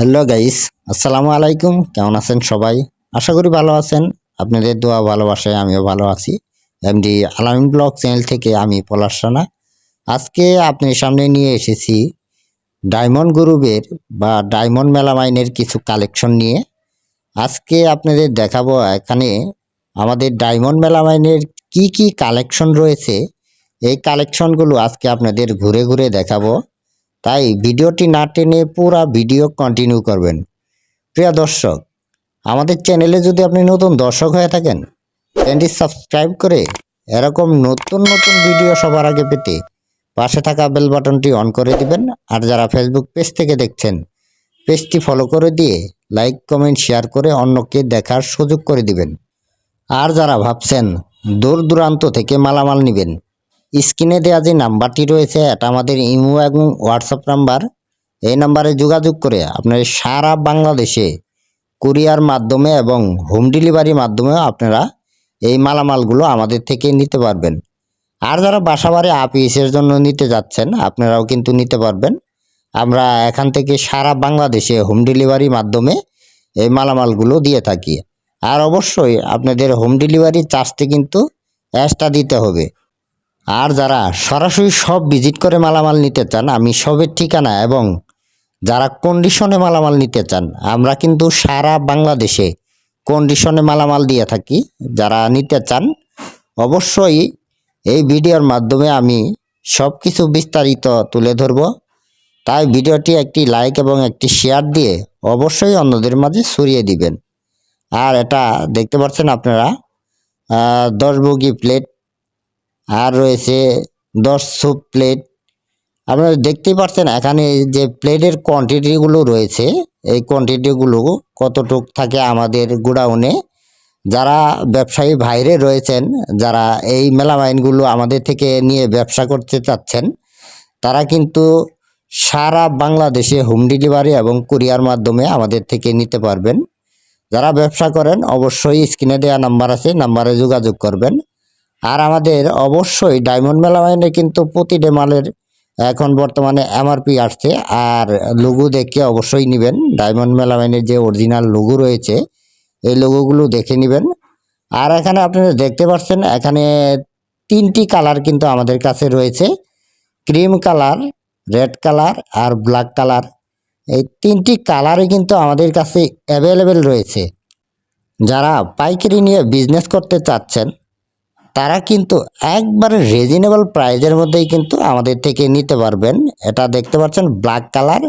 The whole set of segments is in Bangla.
হ্যালো গাইস আসসালামু আলাইকুম কেমন আছেন সবাই? আশা করি ভালো আছেন। আপনাদের দোয়া, ভালোবাসায় আমিও ভালো আছি। এমডি আলামিন ব্লগ চ্যানেল থেকে আমি পলাশ রানা। আজকে আপনার সামনে নিয়ে এসেছি ডায়মন্ড গ্রুপের বা ডায়মন্ড মেলামাইনের কিছু কালেকশন নিয়ে। আজকে আপনাদের দেখাবো এখানে আমাদের ডায়মন্ড মেলামাইনের কি কি কালেকশন রয়েছে। এই কালেকশনগুলো আজকে আপনাদের ঘুরে ঘুরে দেখাবো। তাই ভিডিওটি না টেনে পুরা ভিডিও কন্টিনিউ করবেন। প্রিয় দর্শক, আমাদের চ্যানেলে যদি আপনি নতুন দর্শক হয়ে থাকেন চ্যানেলটি সাবস্ক্রাইব করে এরকম নতুন নতুন ভিডিও সবার আগে পেতে পাশে থাকা বেল বাটনটি অন করে দিবেন আর যারা ফেসবুক পেজ থেকে দেখছেন পেজটি ফলো করে দিয়ে লাইক কমেন্ট শেয়ার করে অন্যকে দেখার সুযোগ করে দিবেন। আর যারা ভাবছেন দূর দূরান্ত থেকে মালামাল নেবেন স্ক্রিনে দেওয়া যে নাম্বারটি রয়েছে, এটা আমাদের ইমো এবং হোয়াটসঅ্যাপ নাম্বার। এই নাম্বারে যোগাযোগ করে আপনার সারা বাংলাদেশে কুরিয়ার মাধ্যমে এবং হোম ডেলিভারির মাধ্যমে আপনারা এই মালামালগুলো আমাদের থেকে নিতে পারবেন। আর যারা বাসাবাড়ি আপিসের জন্য নিতে যাচ্ছেন, আপনারাও কিন্তু নিতে পারবেন। আমরা এখান থেকে সারা বাংলাদেশে হোম ডেলিভারির মাধ্যমে এই মালামালগুলো দিয়ে থাকি। আর অবশ্যই আপনাদের হোম ডেলিভারি চার্জটি কিন্তু এক্সট্রা দিতে হবে। আর যারা সরাসরি সব ভিজিট করে মালামাল নিতে চান, আমি সবের ঠিকানা এবং যারা কন্ডিশনে মালামাল নিতে চান, আমরা কিন্তু সারা বাংলাদেশে কন্ডিশনে মালামাল দিয়ে থাকি। যারা নিতে চান, অবশ্যই এই ভিডিওর মাধ্যমে আমি সব কিছু বিস্তারিত তুলে ধরব। তাই ভিডিওটি একটি লাইক এবং একটি শেয়ার দিয়ে অবশ্যই অন্যদের মাঝে ছড়িয়ে দিবেন। আর এটা দেখতে পাচ্ছেন আপনারা দশ বগি প্লেট আর রয়েছে দশ স্যুপ প্লেট আপনারা দেখতেই পাচ্ছেন এখানে যে প্লেটের কোয়ান্টিটিগুলো রয়েছে, এই কোয়ান্টিটিগুলো কতটুক থাকে আমাদের গোডাউনে যারা ব্যবসায়ী বাইরে রয়েছেন, যারা এই মেলামাইনগুলো আমাদের থেকে নিয়ে ব্যবসা করতে চাচ্ছেন, তারা কিন্তু সারা বাংলাদেশে হোম ডেলিভারি এবং কুরিয়ার মাধ্যমে আমাদের থেকে নিতে পারবেন। যারা ব্যবসা করেন, অবশ্যই স্ক্রিনে দেওয়া নাম্বার আছে নাম্বারে যোগাযোগ করবেন। আর আমাদের অবশ্যই ডায়মন্ড মেলা মাইনে কিন্তু প্রতিটা মালের, এখন বর্তমানে এমআরপি আসছে, আর লঘু দেখে অবশ্যই নেবেন। ডায়মন্ড মেলা মাইনের যে অরিজিনাল লঘু রয়েছে, এই লোগোগুলো দেখে নেবেন। আর এখানে আপনারা দেখতে পাচ্ছেন, এখানে তিনটি কালার কিন্তু আমাদের কাছে রয়েছে। ক্রিম কালার, রেড কালার আর ব্ল্যাক কালার। এই তিনটি কালারই কিন্তু আমাদের কাছে অ্যাভেলেবেল রয়েছে। যারা পাইকারি নিয়ে বিজনেস করতে চাচ্ছেন তারা কিন্তু একবারে রিজনেবল প্রাইজের মধ্যেই কিন্তু আমাদের থেকে নিতে পারবেন। এটা দেখতে পাচ্ছেন ব্ল্যাক কালার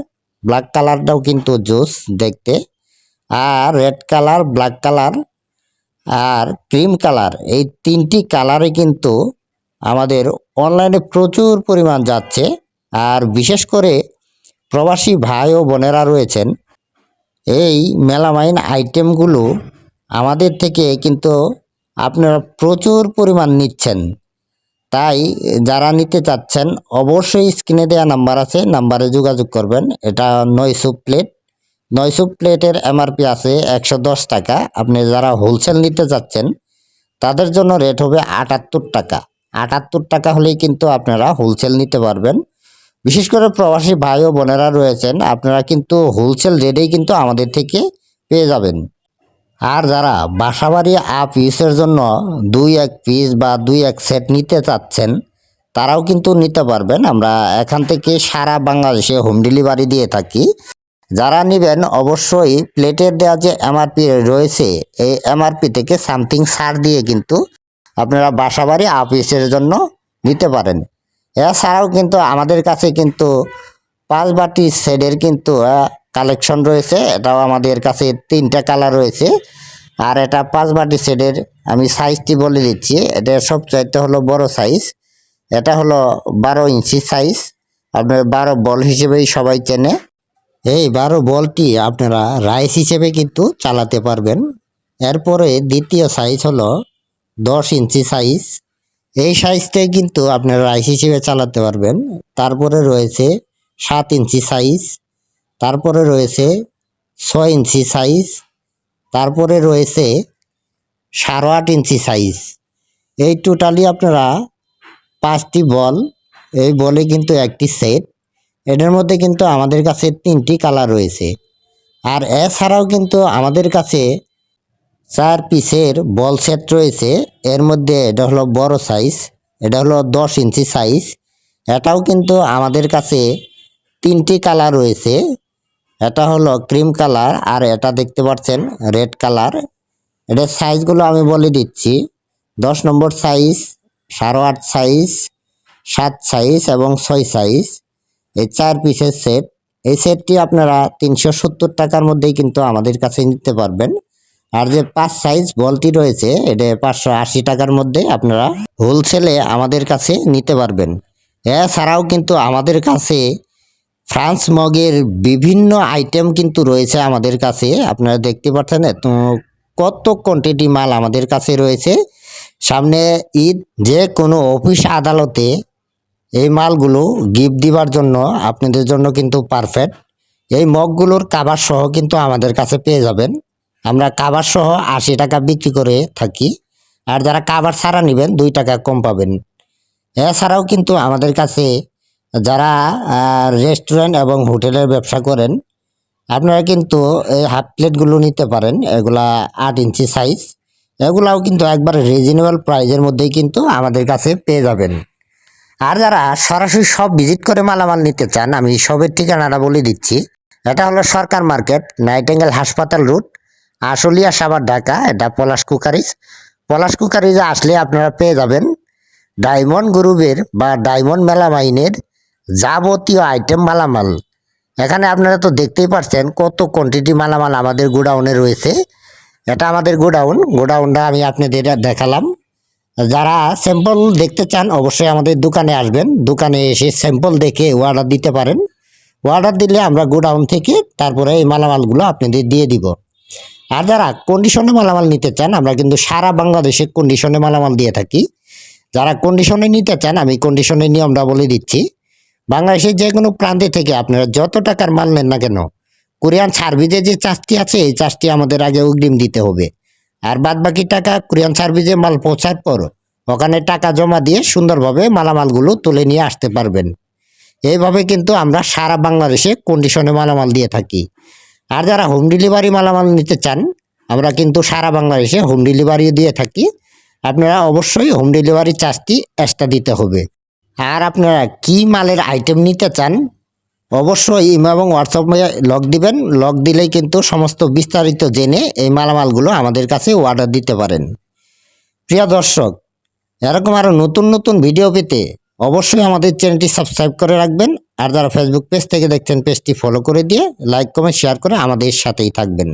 ব্ল্যাক কালারটাও কিন্তু জুস দেখতে। আর রেড কালার ব্ল্যাক কালার আর ক্রিম কালার এই তিনটি কালারে কিন্তু আমাদের অনলাইনে প্রচুর পরিমাণ যাচ্ছে। আর বিশেষ করে প্রবাসী ভাই ও বোনেরা রয়েছেন। এই মেলামাইন আইটেমগুলো আমাদের থেকে কিন্তু আপনারা প্রচুর পরিমাণ নিচ্ছেন। তাই যারা নিতে চাচ্ছেন, অবশ্যই স্ক্রিনে দেওয়া নাম্বার আছে, নাম্বারে যোগাযোগ করবেন। এটা নয়শো প্লেট। নয়শো প্লেটের এমআরপি আছে একশো দশ টাকা। আপনি যারা হোলসেল নিতে চাচ্ছেন, তাদের জন্য রেট হবে আটাত্তর টাকা। আটাত্তর টাকা হলেই কিন্তু আপনারা হোলসেল নিতে পারবেন। বিশেষ করে প্রবাসী ভাই ও বোনেরা রয়েছেন, আপনারা কিন্তু হোলসেল রেটেই কিন্তু আমাদের থেকে পেয়ে যাবেন। আর যারা বাসাবাড়ি আ পিসের জন্য দুই এক পিস বা দুই এক সেট নিতে চাচ্ছেন, তারাও কিন্তু নিতে পারবেন। আমরা এখান থেকে সারা বাংলাদেশে হোম ডেলিভারি দিয়ে থাকি। যারা নেবেন, অবশ্যই প্লেটের দেওয়া যে এমআরপি রয়েছে, এই এমআরপি থেকে সামথিং ছাড় দিয়ে কিন্তু আপনারা বাসাবাড়ি আ পিসের জন্য নিতে পারেন। এছাড়াও কিন্তু আমাদের কাছে কিন্তু পাঁচ বাটি সেডের কিন্তু কালেকশন রয়েছে। এটাও আমাদের কাছে তিনটা কালার রয়েছে। আর এটা পাঁচ বাটি সেডের আমি সাইজটি বলে দিচ্ছি। এটা সবচাইতে হলো বড় সাইজ এটা হলো বারো ইঞ্চি সাইজ আপনার বারো বল হিসেবেই সবাই চেনে। এই বারো বলটি আপনারা রাইস হিসেবে কিন্তু চালাতে পারবেন। এরপরে দ্বিতীয় সাইজ হলো দশ ইঞ্চি সাইজ এই সাইজটাই কিন্তু আপনারা রাইস হিসেবে চালাতে পারবেন। তারপরে রয়েছে সাত ইঞ্চি সাইজ তারপরে রয়েছে ছয় ইঞ্চি সাইজ তারপরে রয়েছে সাড়ে আট ইঞ্চি সাইজ এই টোটালি আপনারা পাঁচটি বল, এই বলে কিন্তু একটি সেট এটার মধ্যে কিন্তু আমাদের কাছে তিনটি কালার রয়েছে। আর এছাড়াও কিন্তু আমাদের কাছে চার পিসের বল সেট রয়েছে। এর মধ্যে এটা হলো বড় সাইজ এটা হলো দশ ইঞ্চি সাইজ এটাও কিন্তু আমাদের কাছে তিনটি কালার রয়েছে। এটা হলো ক্রিম কালার, আর এটা দেখতে পাচ্ছেন রেড কালার। এটার সাইজগুলো আমি বলে দিচ্ছি। দশ নম্বর সাইজ সাড়ে আট সাইজ, সাত সাইজ এবং ছয় সাইজ। এই চার পিসের সেট। এই সেটটি আপনারা তিনশো সত্তর টাকার মধ্যেই কিন্তু আমাদের কাছে নিতে পারবেন। আর যে পাঁচ সাইজ বলটি রয়েছে, এটা পাঁচশো আশি টাকার মধ্যে আপনারা হোলসেলে আমাদের কাছে নিতে পারবেন। এছাড়াও কিন্তু আমাদের কাছে ফ্রান্স মগের বিভিন্ন আইটেম কিন্তু রয়েছে আমাদের কাছে। আপনারা দেখতে পাচ্ছেন এত কত কোয়ান্টিটি মাল আমাদের কাছে রয়েছে। সামনে ঈদ, যে কোনো অফিস আদালতে এই মালগুলো গিফট দিবার জন্য আপনাদের জন্য কিন্তু পারফেক্ট এই মগগুলোর কাবার সহ কিন্তু আমাদের কাছে পেয়ে যাবেন। আমরা কাবার সহ আশি টাকা বিক্রি করে থাকি। আর যারা কাবার ছাড়া নেবেন, দুই টাকা কম পাবেন। এছাড়াও কিন্তু আমাদের কাছে যারা রেস্টুরেন্ট এবং হোটেলের ব্যবসা করেন, আপনারা কিন্তু এই হাফ প্লেটগুলো নিতে পারেন। এগুলা আট ইঞ্চি সাইজ এগুলাও কিন্তু একবার রিজনেবল প্রাইজের মধ্যেই কিন্তু আমাদের কাছে পেয়ে যাবেন। আর যারা সরাসরি সব ভিজিট করে মালামাল নিতে চান, আমি সবের ঠিকানাটা বলে দিচ্ছি। এটা হলো সরকার মার্কেট, নাইটেঙ্গেল হাসপাতাল রুট আশুলিয়া সাবার ঢাকা। এটা পলাশ কুকারিজ। পলাশ কুকারিজে আসলে আপনারা পেয়ে যাবেন ডায়মন্ড গ্রুপের বা ডায়মন্ড মেলামাইনের যাবতীয় আইটেম মালামাল। এখানে আপনারা তো দেখতেই পাচ্ছেন কত কোয়ান্টিটি মালামাল আমাদের গোডাউনে রয়েছে। এটা আমাদের গোডাউন। গোডাউনটা আমি আপনাদের দেখালাম। যারা স্যাম্পল দেখতে চান, অবশ্যই আমাদের দোকানে আসবেন। দোকানে এসে স্যাম্পল দেখে অর্ডার দিতে পারেন। অর্ডার দিলে আমরা গোডাউন থেকে তারপরে এই মালামালগুলো আপনাদের দিয়ে দিব। আর যারা কন্ডিশনে মালামাল নিতে চান, আমরা কিন্তু সারা বাংলাদেশে কন্ডিশনে মালামাল দিয়ে থাকি। যারা কন্ডিশনে নিতে চান, আমি কন্ডিশনের নিয়মটা বলে দিচ্ছি। বাংলাদেশের যে কোনো প্রান্তে থেকে আপনারা যত টাকার মাল নেন না কেন, কোরিয়ান সার্ভিসে যে চার্জটি আছে, এই চার্জটি আমাদের আগে অগ্রিম দিতে হবে। আর বাদ বাকি টাকা কোরিয়ান সার্ভিসে মাল পৌঁছার পর ওখানে টাকা জমা দিয়ে সুন্দরভাবে মালামালগুলো তুলে নিয়ে আসতে পারবেন। এইভাবে কিন্তু আমরা সারা বাংলাদেশে কন্ডিশনে মালামাল দিয়ে থাকি। আর যারা হোম ডেলিভারি মালামাল নিতে চান, আমরা কিন্তু সারা বাংলাদেশে হোম ডেলিভারিও দিয়ে থাকি। আপনারা অবশ্যই হোম ডেলিভারি চার্জটি এক্সট্রা দিতে হবে। আর আপনারা কি মালের আইটেম নিতে চান, অবশ্যই ইমো এবং হোয়াটসঅ্যাপে লক দিবেন। লক দিলেই কিন্তু সমস্ত বিস্তারিত জেনে এই মালামালগুলো আমাদের কাছে অর্ডার দিতে পারেন। প্রিয় দর্শক, এরকম আরও নতুন নতুন ভিডিও পেতে অবশ্যই আমাদের চ্যানেলটি সাবস্ক্রাইব করে রাখবেন আর যারা ফেসবুক পেজ থেকে দেখছেন পেজটি ফলো করে দিয়ে লাইক কমেন্ট শেয়ার করে আমাদের সাথেই থাকবেন।